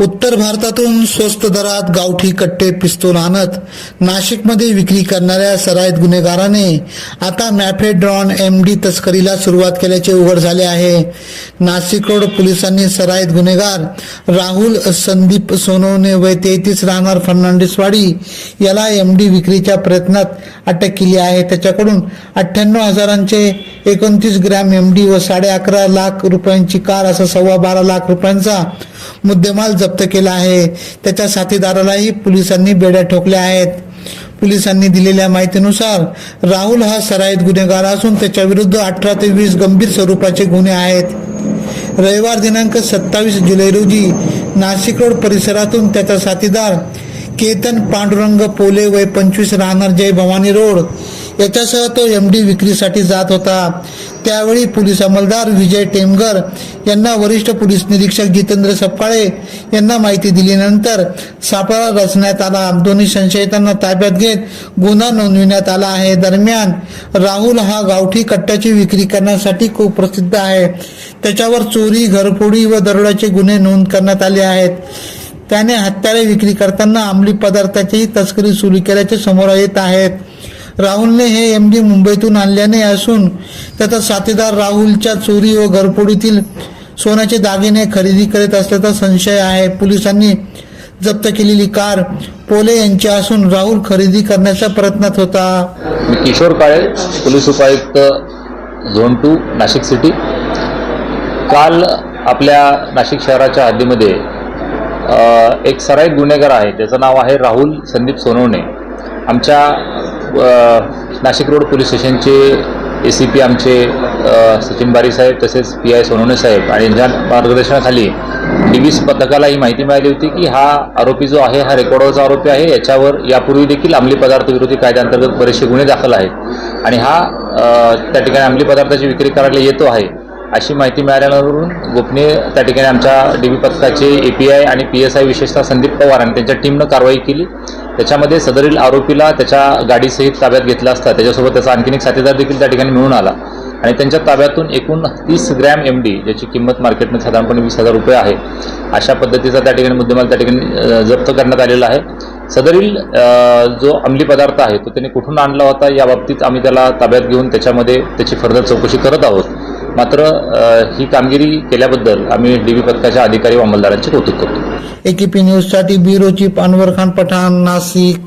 उत्तर भारतातून स्वस्त दरात गावठी कट्टे पिस्तूल आणत नाशिकमध्ये विक्री करणाऱ्या सराईत गुन्हेगाराने आता मॅफेड्रॉन एम डी तस्करीला सुरुवात केल्याचे उघड झाले आहे. नाशिक रोड पोलिसांनी सराईत गुन्हेगार राहुल संदीप सोनवणे वय तेहतीस राहणार फर्नांडिसवाडी याला एम डी विक्रीच्या प्रयत्नात अटक केली आहे. त्याच्याकडून अठ्ठ्याण्णव हजारांचे एकोणतीस ग्रॅम एम डी व साडे अकरा लाख रुपयांची कार असा सव्वा बारा लाख रुपयांचा मुद्देमाल जप्त केला आहे. त्याच्या साथीदारालाही पोलिसांनी बेड्या ठोकल्या आहेत. पोलिसांनी दिलेल्या माहितीनुसार राहुल हा सराईत गुन्हेगार असून त्याच्या विरुद्ध अठरा ते वीस गंभीर स्वरूपाचे गुन्हे आहेत. रविवार दिनांक सत्तावीस जुलै रोजी नाशिक रोड परिसरातून त्याचा साथीदार केतन पांडुरंग पोले वय पंचवीस राहणार जय भवानी रोड याच्यासह तो एम डी विक्रीसाठी जात होता. त्यावेळी पोलीस अंमलदार विजय टेमगर यांना वरिष्ठ पोलीस निरीक्षक जितेंद्र सपकाळे यांना माहिती दिल्यानंतर सापळा रचण्यात आला. दोन्ही संशयितांना ताब्यात घेत गुन्हा नोंदविण्यात आला आहे. दरम्यान राहुल हा गावठी कट्ट्याची विक्री करण्यासाठी खूप प्रसिद्ध आहे. त्याच्यावर चोरी घरफोडी व दरोड्याचे गुन्हे नोंद करण्यात आले आहेत. त्याने हत्यारे विक्री करताना अंमली पदार्थाचीही तस्करी सुरू केल्याचे समोर येत आहेत राहुलने हे एम डी मुंबईतून आणल्याने असून त्याचा साथीदार राहुलच्या चोरी व घरपोडीतील सोन्याचे दागिने खरेदी करत असल्याचा संशय आहे. पोलिसांनी जप्त केलेली कार पोले यांची असून राहुल खरेदी करण्याच्या प्रयत्नात होता. मी किशोर काळे पोलीस उपायुक्त झोन टू नाशिक सिटी. काल आपल्या नाशिक शहराच्या हद्दीमध्ये एक सराईत गुन्हेगार आहे. त्याचं नाव आहे राहुल संदीप सोनवणे. आमच्या नाशिक रोड पोलीस स्टेशनचे ए सी पी आमचे सचिन बारी साहेब तसेच पी आय सोनवणे साहेब आणि यांच्या मार्गदर्शनाखाली डिव्हिस पथकाला ही माहिती मिळाली होती की हा आरोपी जो आहे हा रेकॉर्डवरचा आरोपी आहे याच्यावर यापूर्वी देखील अंमली पदार्थ विरोधी कायद्याअंतर्गत बरेचसे गुन्हे दाखल आहेत. आणि हा त्या ठिकाणी अंमली पदार्थाची विक्री करायला येतो आहे. अशी माहिती मिळाल्यावरून गोपनीय त्या ठिकाणी आमच्या डी बी पथकाचे ए पी आय आणि पी एस आय विशेषतः संदीप पवार आणि त्यांच्या टीमनं कारवाई केली. त्याच्यामध्ये सदरील आरोपीला त्याच्या गाडीसहित ताब्यात घेतला असता. त्याच्यासोबत त्याचा आणखीन एक साथीदार देखील त्या ठिकाणी मिळून आला. आणि त्यांच्या ताब्यातून एकूण तीस ग्रॅम एम डी ज्याची किंमत मार्केटमध्ये साधारणपणे वीस हजार रुपये आहे अशा पद्धतीचा त्या ठिकाणी मुद्देमाल त्या ठिकाणी जप्त करण्यात आलेला आहे. सदरील जो अंमली पदार्थ आहे तो त्याने कुठून आणला होता या बाबतीत आम्ही त्याला ताब्यात घेऊन त्याच्यामध्ये त्याची फर्दर चौकशी करत आहोत. मात्र ही कामगिरी केल्याबद्दल आम्ही डी बी पथकाच्या अधिकारी व अंमलदारांचे कौतुक करतो. एकीपी न्यूजसाठी ब्युरो चीफ अनवर खान पठाण नाशिक.